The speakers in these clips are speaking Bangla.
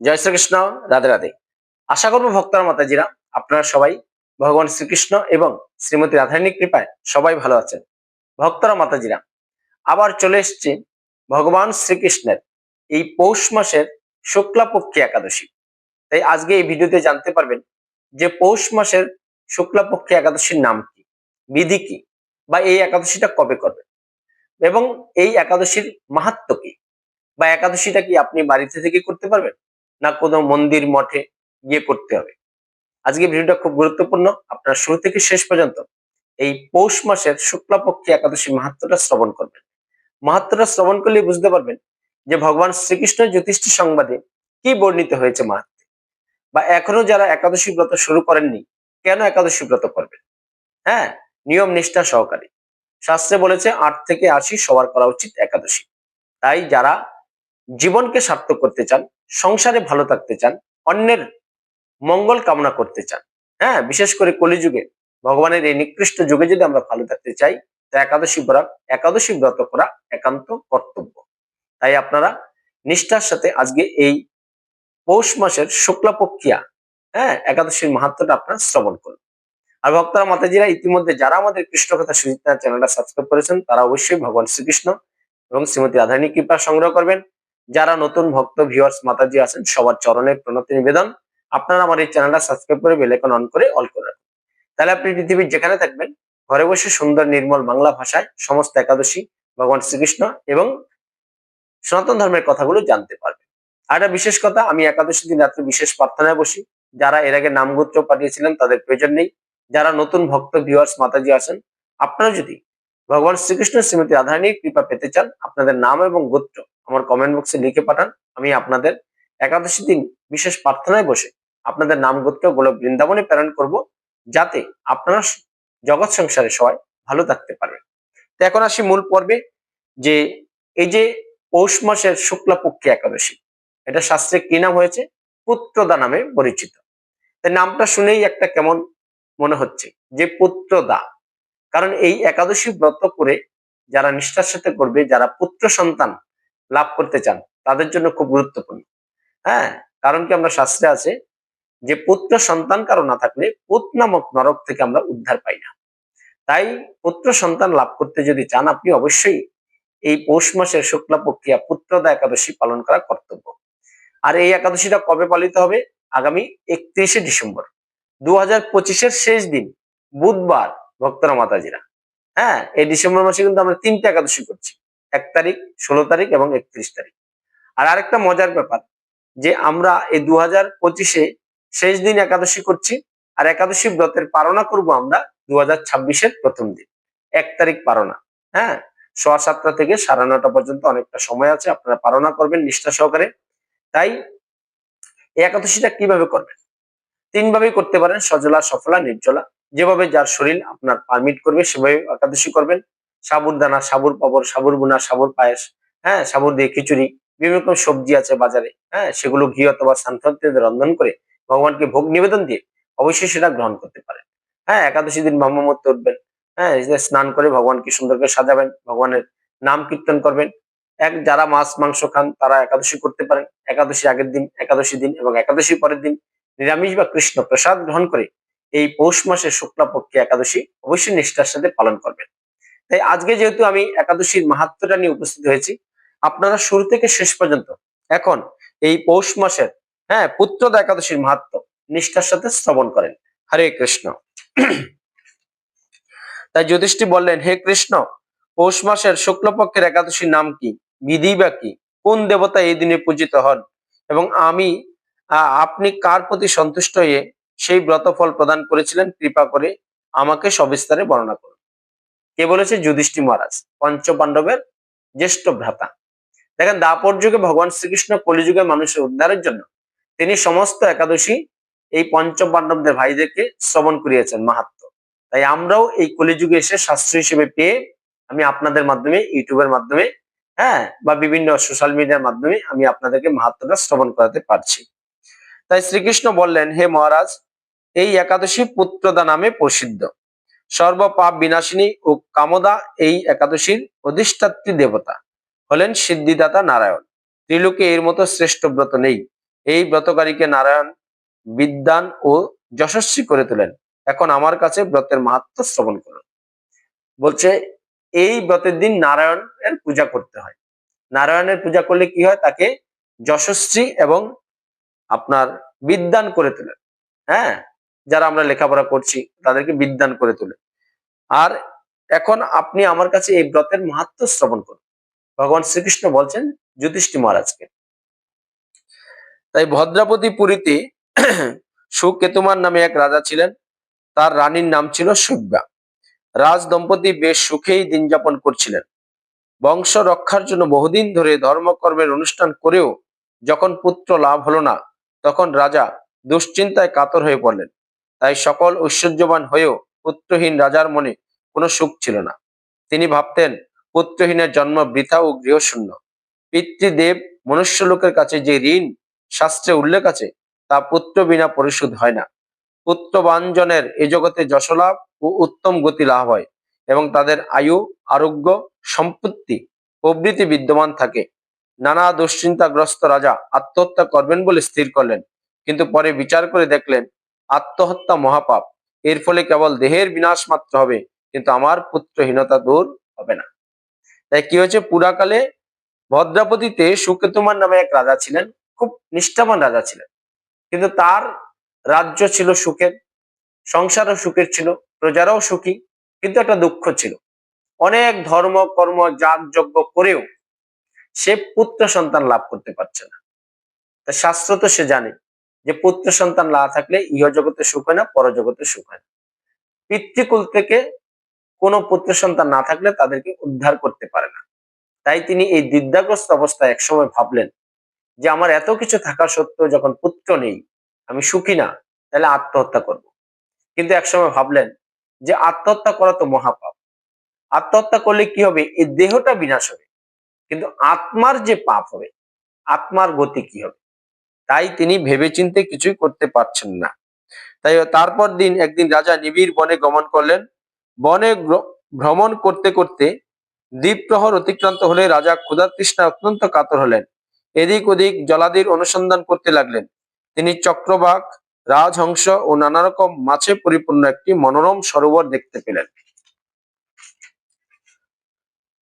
জয় শ্রীকৃষ্ণ, রাধে রাধে। আশা করব ভক্তরা মাতাজিরা, আপনারা সবাই ভগবান শ্রীকৃষ্ণ এবং শ্রীমতী রাধারণীর কৃপায় সবাই ভালো আছেন। ভক্তরা মাতাজিরা, আবার চলে এসছে ভগবান শ্রীকৃষ্ণের এই পৌষ মাসের শুক্লাপক্ষী একাদশী। তাই আজকে এই ভিডিওতে জানতে পারবেন যে পৌষ মাসের শুক্লাপক্ষী একাদশীর নাম কি, বিধি কি বা এই একাদশীটা কবে করবেন এবং এই একাদশীর মাহাত্ম কি বা একাদশীটা কি আপনি বাড়িতে থেকে করতে পারবেন? না কোনো মন্দির, মঠে গিয়ে করতে হবে। আজকে ভিডিওটা খুব গুরুত্বপূর্ণ। আপনারা শুরু থেকে শেষ পর্যন্ত এই পৌষ মাসের শুক্লাপক্ষী একাদশী মাহাত্মটা শ্রবণ করবেন। মাহাত্মটা শ্রবণ করলে বুঝতে পারবেন যে ভগবান শ্রীকৃষ্ণ জ্যোতিষ্ঠ সংবাদে কি বর্ণিত হয়েছে মাহাত্মে বা এখনও যারা একাদশী ব্রত শুরু করেননি, কেন একাদশী ব্রত করবেন? হ্যাঁ নিয়ম নিষ্ঠা সহকারী। শাস্ত্রে বলেছে, আট থেকে আশি সবার করা উচিত একাদশী। তাই যারা জীবনকে সার্থক করতে চান সংসারে ভালো থাকতে চান, অন্যের মঙ্গল কামনা করতে চান হ্যাঁ? বিশেষ করে কলিযুগে ভগবানের এই নিকৃষ্ট যুগে যদি আমরা ভালো থাকতে চাই, তো একাদশী ব্রত একাদশী ব্রত করা একান্ত কর্তব্য। তাই আপনারা নিষ্ঠার সাথে আজকে এই পৌষ মাসের শুক্লাপক্ষিয়া হ্যাঁ? একাদশীর মাহাত্মটা আপনারা শ্রবণ করুন। আর ভক্তরা, মাতাজিরা ইতিমধ্যে যারা আমাদের কৃষ্ণ কথা সুচিতা চ্যানেলটা সাবস্ক্রাইব করেছেন, তারা অবশ্যই ভগবান শ্রীকৃষ্ণ এবং শ্রীমতী রাধারণী কৃপা সংগ্রহ করবেন। যারা নতুন ভক্ত ভিউয়ার্স মাতাজি আছেন, সবার চরণে প্রণতি নিবেদন। আপনারা আমার এই চ্যানেলটা সাবস্ক্রাইব করে বেলেকন অন করে অল করে রাখুন। তাহলে আপনি পৃথিবীর যেখানে থাকবেন, ঘরে বসে সুন্দর নির্মল বাংলা ভাষায় সমস্ত একাদশী, ভগবান শ্রীকৃষ্ণ এবং সনাতন ধর্মের কথাগুলো জানতে পারবেন। আর একটা বিশেষ কথা, আমি একাদশী দিন রাত্রে বিশেষ প্রার্থনায় বসি। যারা এর আগে নামগোত্র পাঠিয়েছিলেন, তাদের প্রয়োজন নেই। যারা নতুন ভক্ত ভিউয়ার্স মাতাজি আছেন, আপনারা যদি ভগবান শ্রীকৃষ্ণ শ্রীমতী রাধারানীর কৃপা পেতে চান, আপনাদের নাম এবং গোত্র আমার কমেন্ট বক্সে লিখে পাঠান, আমি আপনাদের একাদশী দিন বিশেষ প্রার্থনায় বসে আপনাদের নাম গোত্র গোলক বৃন্দাবনে প্রেরণ করব, যাতে আপনারা জগৎ সংসারে সবাই ভালো থাকতে পারবেন। তো এখন আসি মূল পর্বে, যে এই যে পৌষ মাসের শুক্লাপক্ষী একাদশী, এটা শাস্ত্রে কি নাম হয়েছে? পুত্রদা নামে পরিচিত। তাই নামটা শুনেই একটা কেমন মনে হচ্ছে, যে পুত্রদা। কারণ এই একাদশী ব্রত করে যারা নিষ্ঠার সাথে করবে, যারা পুত্র সন্তান লাভ করতে চান, তাদের জন্য খুব গুরুত্বপূর্ণ। হ্যাঁ কারণ কি আমরা শাস্ত্রে আছে যে, পুত্র সন্তান কারও না থাকলে পুত নামক নরক থেকে আমরা উদ্ধার পাই না। তাই পুত্র সন্তান লাভ করতে যদি চান, আপনি অবশ্যই এই পৌষ মাসের শুক্লা প্রক্রিয়া পুত্রদা একাদশী পালন করা কর্তব্য। আর এই একাদশীটা কবে পালিত হবে? আগামী একত্রিশে ডিসেম্বর। দু হাজার পঁচিশের শেষ দিন, বুধবার, ভক্তরা মাতাজিরা। হ্যাঁ এই ডিসেম্বর মাসে কিন্তু আমরা তিনটে একাদশী করছি। এক তারিখ, ষোলো তারিখ এবং একত্রিশ তারিখ। আর আরেকটা মজার ব্যাপার, যে আমরা এই দু হাজার পঁচিশে শেষ দিন একাদশী করছি, আর একাদশী ব্রতের পালনা করব আমরা দু হাজার ছাব্বিশের প্রথম দিন। এক তারিখ পালনা হ্যাঁ? সোয়া সাতটা থেকে সাড়ে নটা পর্যন্ত অনেকটা সময় আছে, আপনারা পালনা করবেন নিষ্ঠা সহকারে। তাই একাদশীটা কীভাবে করবেন? তিনভাবেই করতে পারেন, সজলা, সফলা, নির্জলা। যেভাবে যার শরীর আপনার পারমিট করবে সেভাবে একাদশী করবেন। সাবুর দানা, সাবুর পাবর সাবুর বুনা সাবুর পায়েস হ্যাঁ সাবুর দিয়ে খিচুড়ি, বিভিন্ন রকম সবজি আছে বাজারে হ্যাঁ সেগুলো ঘি অথবা সানফ্রান্তিতে রন্ধন করে ভগবানকে ভোগ নিবেদন দিয়ে অবশ্যই সেটা গ্রহণ করতে পারেন। হ্যাঁ একাদশী দিন ব্রহ্মমূর্তে উঠবেন হ্যাঁ স্নান করে ভগবানকে সুন্দর করে সাজাবেন, ভগবানের নাম কীর্তন করবেন। এক, যারা মাছ, মাংস খান, তারা একাদশী করতে পারেন। একাদশী আগের দিন, একাদশী দিন এবং একাদশী পরের দিন নিরামিষ বা কৃষ্ণ প্রসাদ গ্রহণ করে এই পৌষ মাসের শুক্লাপক্ষে একাদশী অবশ্যই নিষ্ঠার সাথে পালন করবেন। তাই আজকে যেহেতু আমি একাদশীর মাহাত্মটা নিয়ে উপস্থিত হয়েছি, আপনারা শুরু থেকে শেষ পর্যন্ত, এখন এই পৌষ মাসের হ্যাঁ পুত্রদা একাদশীর মাহাত্ম নিষ্ঠার সাথে শ্রবণ করেন। হরে কৃষ্ণ। তাই যুধিষ্ঠি বললেন, হে কৃষ্ণ, পৌষ মাসের শুক্লপক্ষের একাদশীর নাম কি? বিধি বা কি? কোন দেবতা এই দিনে পূজিত হন? এবং আমি আপনি কার প্রতি সন্তুষ্ট হয়ে সেই ব্রতফল প্রদান করেছিলেন? কৃপা করে আমাকে সবিস্তারে বর্ণনা করুন। কে বলেছে? যুধিষ্ঠি মহারাজ পঞ্চ পাণ্ডবের জ্যেষ্ঠ ভ্রাতা। দেখেন দাপর যুগে ভগবান শ্রীকৃষ্ণ কলিযুগে মানুষের উদ্ধারের জন্য তিনি সমস্ত একাদশী এই পঞ্চ পাণ্ডবদের ভাইদেরকে শ্রবণ করিয়েছেন মাহাত্ম। তাই আমরাও এই কলিযুগে এসে শাস্ত্র হিসেবে পেয়ে আমি আপনাদের মাধ্যমে, ইউটিউবের মাধ্যমে হ্যাঁ বা বিভিন্ন সোশ্যাল মিডিয়ার মাধ্যমে আমি আপনাদেরকে মাহাত্মটা শ্রবণ করাতে পারছি। তাই শ্রীকৃষ্ণ বললেন, হে মহারাজ, এই একাদশী পুত্রদা নামে প্রসিদ্ধ। সর্বপাপ বিনাশিনী ও কামদা এই একাদশীর অধিষ্ঠাত্রী দেবতা হলেন সিদ্ধিদাতা নারায়ণ। ত্রিলোকে এর মতো শ্রেষ্ঠ ব্রত নেই। এই ব্রতকারীকে নারায়ণ বিদ্যান ও যশস্বী করে তোলেন। এখন আমার কাছে ব্রতের মাহাত্ম শ্রবণ করুন। বলছে, এই ব্রতের দিন নারায়ণের পূজা করতে হয়। নারায়ণের পূজা করলে কি হয়? তাকে যশস্বী এবং আপনার বিদ্যান করে তোলেন। হ্যাঁ? যারা আমরা লেখাপড়া করছি, তাদেরকে বিদ্যান করে তোলে। আর এখন আপনি আমার কাছে এই ব্রতের মাহাত্ম শ্রবণ করুন। ভগবান শ্রীকৃষ্ণ বলছেন যুধিষ্ঠি মহারাজকে। তাই ভদ্রাপতি পুরীতে সুকেতুমার নামে এক রাজা ছিলেন। তার রানীর নাম ছিল সুব্যা রাজ দম্পতি বেশ সুখেই দিন যাপন করছিলেন। বংশ রক্ষার জন্য বহুদিন ধরে ধর্মকর্মের অনুষ্ঠান করেও যখন পুত্র লাভ হলো না, তখন রাজা দুশ্চিন্তায় কাতর হয়ে পড়লেন। তাই সকল ঐশ্বর্যবান হয়েও পুত্রহীন রাজার মনে কোনো সুখ ছিল না। তিনি ভাবতেন, পুত্রহীনের জন্ম বৃথা ও গৃহশূন্য। পিতৃদেব মনুষ্য লোকের কাছে যে ঋণ, শাস্ত্রে উল্লেখ আছে, তা পুত্র বিনা পরিশোধ হয় না। পুত্রবাঞ্জনের এ জগতে যশলাভ ও উত্তম গতি লাভ হয় এবং তাদের আয়ু, আরোগ্য, সম্পত্তি প্রভৃতি বিদ্যমান থাকে। নানা দুশ্চিন্তাগ্রস্ত রাজা আত্মহত্যা করবেন বলে স্থির করলেন, কিন্তু পরে বিচার করে দেখলেন আত্মহত্যা মহাপাপ। এর ফলে কেবল দেহের বিনাশ মাত্র হবে, কিন্তু আমার পুত্রহীনতা দূর হবে না। তাই কি হয়েছে? পুরাকালে ভদ্রাপতিতে সুকেতুমার নামে এক রাজা ছিলেন, খুব নিষ্ঠাবান রাজা ছিলেন। কিন্তু তার রাজ্য ছিল সুখের, সংসারও সুখের ছিল, প্রজারাও সুখী, কিন্তু একটা দুঃখ ছিল। অনেক ধর্ম, কর্ম, যাগ, যজ্ঞ করেও সে পুত্র সন্তান লাভ করতে পারছে না। তা শাস্ত্র তো সে জানে যে পুত্র সন্তান না থাকলে ইহ জগতে সুখ হয় না পরজগতে সুখ হয় না। পিতৃকুল থেকে কোনো পুত্র সন্তান না থাকলে তাদেরকে উদ্ধার করতে পারে না। তাই তিনি এই দ্বিধাগ্রস্ত অবস্থায় একসময় ভাবলেন যে, আমার এত কিছু থাকা সত্ত্বেও যখন পুত্র নেই, আমি সুখী না, তাহলে আত্মহত্যা করব। কিন্তু একসময় ভাবলেন যে, আত্মহত্যা করা তো মহাপাপ। আত্মহত্যা করলে কি হবে? এই দেহটা বিনাশ হবে। কিন্তু আত্মার যে পাপ হবে, আত্মার গতি কি হবে? তাই তিনি ভেবেচিন্তে কিছুই করতে পারছেন না। তাই তারপর দিন একদিন রাজা নিবিড় বনে গমন করলেন। বনে ভ্রমণ করতে করতে দ্বীপ্রহর অতিক্রান্ত হলে রাজা ক্ষুধা তৃষ্ণা অত্যন্ত কাতর হলেন। এদিক ওদিক জলাদির অনুসন্ধান করতে লাগলেন। তিনি চক্রবাক রাজহংস ও নানা রকম মাছে পরিপূর্ণ একটি মনোরম সরোবর দেখতে পেলেন।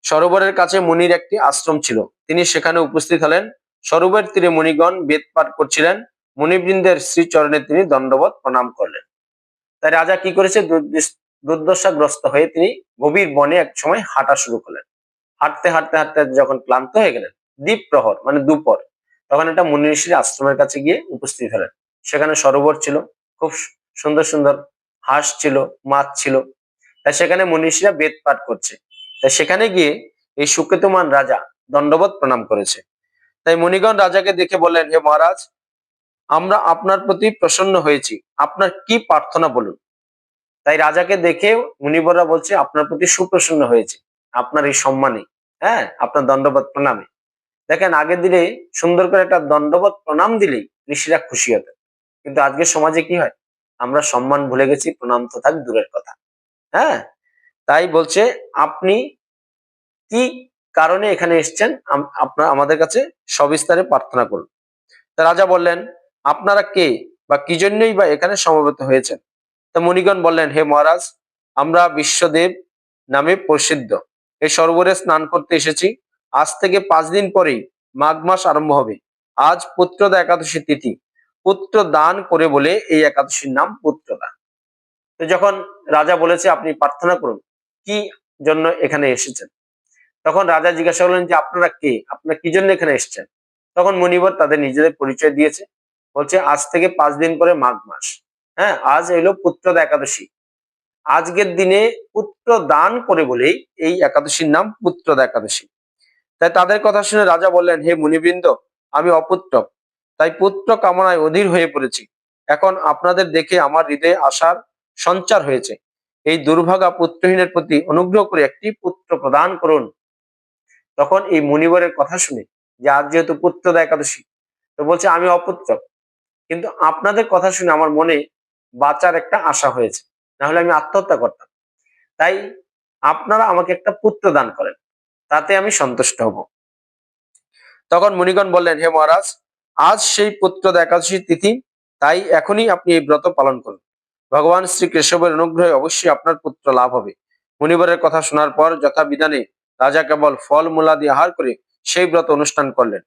সরোবরের কাছে মুনির একটি আশ্রম ছিল। তিনি সেখানে উপস্থিত হলেন। সরোবর তীরে মুনিগণ বেদ পাঠ করছিলেন। মুনিবৃন্দের শ্রীচরণে তিনি দণ্ডবত প্রণাম করলেন। তাই রাজা কি করেছে? দুর্দশাগ্রস্ত হয়ে তিনি গভীর বনে এক সময় হাঁটা শুরু করলেন। হাঁটতে হাঁটতে হাঁটতে যখন ক্লান্ত হয়ে গেলেন দ্বীপ প্রহর মানে দুপর, তখন একটা মুনি ঋষির আশ্রমের কাছে গিয়ে উপস্থিত হলেন। সেখানে সরোবর ছিল, খুব সুন্দর সুন্দর হাঁস ছিল, মাছ ছিল। তাই সেখানে মুনি ঋষিরা বেদ পাঠ করছে। তাই সেখানে গিয়ে এই সুকেতুমান রাজা দণ্ডবত প্রণাম করেছে। তাই মুনিগণ রাজাকে দেখে বললেন, হে মহারাজ, আমরা আপনার প্রতি প্রসন্ন হয়েছি। আপনার কি প্রার্থনা বলুন? তাই রাজাকে দেখে মুনিবররা বলছে, আপনার প্রতি সুপ্রসন্ন হয়েছে। আপনার এই সম্মানে হ্যাঁ আপনার দণ্ডবত প্রণামে। দেখেন, আগের দিনে সুন্দর করে একটা দণ্ডবত প্রণাম দিলেই ঋষিরা খুশি হতেন। কিন্তু আজকের সমাজে কি হয়? আমরা সম্মান ভুলে গেছি, প্রণাম তো থাক দূরের কথা। হ্যাঁ তাই বলছে, আপনি কি কারণে এখানে এসছেন আপনার আমাদের কাছে সবিস্তারে প্রার্থনা করুন। তা রাজা বললেন, আপনারা কে বা কি জন্যই বা এখানে সমবেত হয়েছেন? তা মুনিগণ বললেন, হে মহারাজ, আমরা বিশ্বদেব নামে প্রসিদ্ধ। এই সরোবরে স্নান করতে এসেছি। আজ থেকে পাঁচ দিন পরেই মাঘ মাস আরম্ভ হবে। আজ পুত্রদা একাদশী তিথি। পুত্র দান করে বলে এই একাদশীর নাম পুত্রদান তো যখন রাজা বলেছে, আপনি প্রার্থনা করুন, কি জন্য এখানে এসেছেন? তখন রাজা জিজ্ঞাসা করলেন যে, আপনারা কে? আপনারা কি জন্য এখানে এসেছেন? তখন মনিবর তাদের নিজেদের পরিচয় দিয়েছে। বলছে, আজ থেকে পাঁচ দিন পরে মাঘ মাস। হ্যাঁ আজ এলো পুত্রদা একাদশী। আজকের দিনে পুত্র দান করে বলেই এই একাদশীর নাম পুত্রদা একাদশী। তাই তাদের কথা শুনে রাজা বললেন, হে মুনিবৃন্দ, আমি অপুত্র। তাই পুত্র কামনায় অধীর হয়ে পড়েছি। এখন আপনাদের দেখে আমার হৃদয়ে আশার সঞ্চার হয়েছে। এই দুর্ভাগা পুত্রহীনের প্রতি অনুগ্রহ করে একটি পুত্র প্রদান করুন। তখন এই মুনিবরের কথা শুনে যে আজ যেহেতু পুত্রদা একাদশী, তো বলছে, আমি অপুত্র। কিন্তু আপনাদের কথা শুনে আমার মনে বাঁচার একটা আশা হয়েছে। না হলে আমি আত্মহত্যা করতাম। তাই আপনারা আমাকে একটা পুত্র দান করেন, তাতে আমি সন্তুষ্ট হব। তখন মুনিগণ বললেন, হে মহারাজ, আজ সেই পুত্রদা একাদশী তিথি, তাই এখনই আপনি এই ব্রত পালন করুন। ভগবান শ্রী কেশবের অনুগ্রহে অবশ্যই আপনার পুত্র লাভ হবে। মুনিবরের কথা শোনার পর যথাবিধানে রাজা কেবল ফল মূলাদি আহার করে সেই ব্রত অনুষ্ঠান করলেন।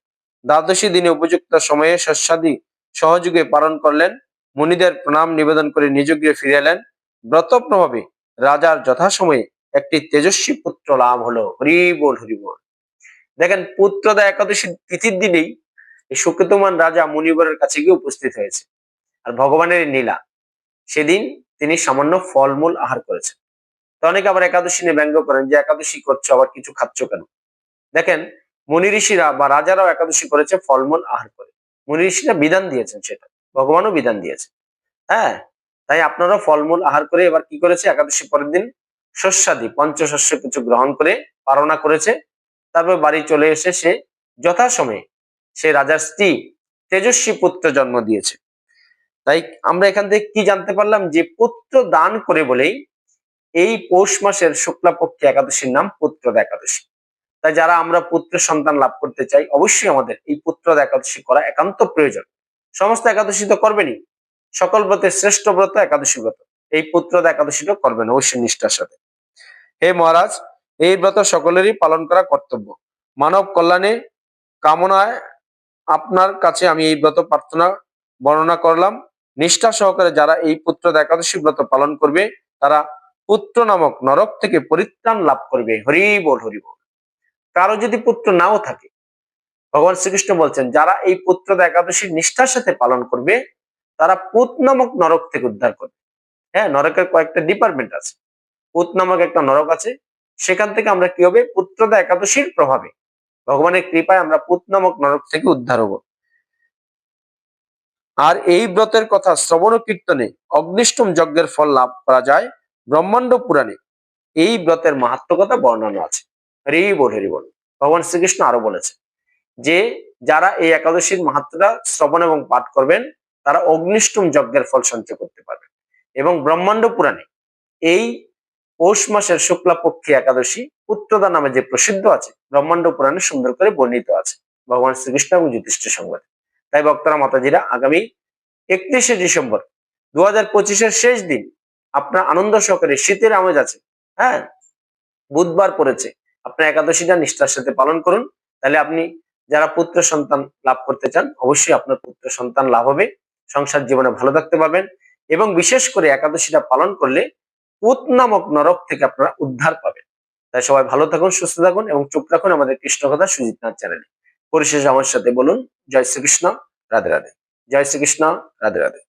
দ্বাদশী দিনে উপযুক্ত সময়ে শস্যাদি সহযোগে পালন করলেন। মুনিদের প্রণাম নিবেদন করে নিজ গৃহে ফিরে এলেন। ব্রত প্রভাবে রাজার যথাসময়ে একটি তেজস্বী পুত্র লাভ হলো। হরি বল হরি বল দেখেন, পুত্রদা একাদশী তিথির দিনেই সুকৃতমান রাজা মুনিবরের কাছে গিয়ে উপস্থিত হয়েছে। আর ভগবানের নীলা সেদিন তিনি সামান্য ফলমূল আহার করেছেন। তো অনেকে আবার একাদশী নিয়ে ব্যঙ্গ করেন যে, একাদশী করছ, আবার কিছু খাচ্ছ কেন? দেখেন, মুনি ঋষিরা বা রাজারাও একাদশী করেছে, ফলমূল আহার করে। মুনি ঋষিরা বিধান দিয়েছেন সেটা, ভগবানও বিধান দিয়েছে হ্যাঁ তাই আপনারা ফলমূল আহার করে এবার কি করেছে? একাদশী পরের দিন শস্যাদি, পঞ্চশস্য কিছু গ্রহণ করে পারণা করেছে। তারপর বাড়ি চলে এসে সে যথাসময়ে সে রাজার স্ত্রী তেজস্বী পুত্র জন্ম দিয়েছে। তাই আমরা এখান থেকে কি জানতে পারলাম? যে পুত্র দান করে বলেই এই পৌষ মাসের শুক্লাপক্ষে একাদশীর নাম পুত্রদা একাদশী। তাই যারা আমরা পুত্র সন্তান লাভ করতে চাই, অবশ্যই আমাদের এই পুত্রদা একাদশী করা একান্ত প্রয়োজন। সমস্ত একাদশী তো করবেনই। সকল ব্রতের শ্রেষ্ঠ ব্রত একাদশী ব্রত। এই পুত্রদা একাদশীটা করবেন অবশ্যই নিষ্ঠার সাথে। হে মহারাজ, এই ব্রত সকলেরই পালন করা কর্তব্য। মানব কল্যাণে কামনায় আপনার কাছে আমি এই ব্রত প্রার্থনা, বর্ণনা করলাম। নিষ্ঠা সহকারে যারা এই পুত্র একাদশী ব্রত পালন করবে, তারা পুত্র নামক নরক থেকে পরিত্রাণ লাভ করবে, হরি বল হরি বল। কারও যদি পুত্র নাও থাকে, ভগবান শ্রীকৃষ্ণ বলছেন, যারা এই পুত্র একাদশী নিষ্ঠার সাথে পালন করবে, তারা পুত নামক নরক থেকে উদ্ধার করবে। হ্যাঁ নরকের কয়েকটা ডিপার্টমেন্ট আছে। পুত নামক একটা নরক আছে, সেখান থেকে আমরা কি হবে? পুত্রদা একাদশীর প্রভাবে ভগবানের কৃপায় আমরা পুত নামক নরক থেকে উদ্ধার হব। আর এই ব্রতের কথা, শ্রবণ কীর্তনে অগ্নিষ্টম যজ্ঞের ফল লাভ করা যায়। ব্রহ্মাণ্ড পুরাণে এই ব্রতের মাহাত্মকতা বর্ণনা আছে। হরি বল হরি বল। ভগবান শ্রীকৃষ্ণ আরও বলেছে যে, যারা এই একাদশীর মাহাত্মটা শ্রবণ এবং পাঠ করবেন, তারা অগ্নিষ্টম যজ্ঞের ফল সঞ্চয় করতে পারবেন। এবং ব্রহ্মাণ্ড পুরাণে এই পৌষ মাসের শুক্লা পক্ষী একাদশী পুত্রদা নামে যে প্রসিদ্ধ আছে, ব্রহ্মাণ্ড পুরাণে সুন্দর করে বর্ণিত আছে ভগবান শ্রীকৃষ্ণ এবং যুধিষ্ঠির সংবাদে তাই বক্তারা মাতাজিরা আগামী একত্রিশে ডিসেম্বর দু হাজার পঁচিশের শেষ দিন আপনার আনন্দ সহকারে শীতের আমেজ আছে হ্যাঁ? বুধবার পড়েছে। আপনার একাদশীটা নিষ্ঠার সাথে পালন করুন। তাহলে আপনি যারা পুত্র সন্তান লাভ করতে চান, অবশ্যই আপনার পুত্র সন্তান লাভ হবে। সংসার জীবনে ভালো থাকতে পারবেন। এবং বিশেষ করে একাদশীটা পালন করলে পুত নামক নরক থেকে আপনারা উদ্ধার পাবেন। তাই সবাই ভালো থাকুন, সুস্থ থাকুন এবং চোখ রাখুন আমাদের কৃষ্ণ কথা সুজিত নাথ চ্যানেলে। পরিশেষে আমার সাথে বলুন, জয় শ্রীকৃষ্ণ, রাধে রাধে। জয় শ্রীকৃষ্ণ, রাধে রাধে।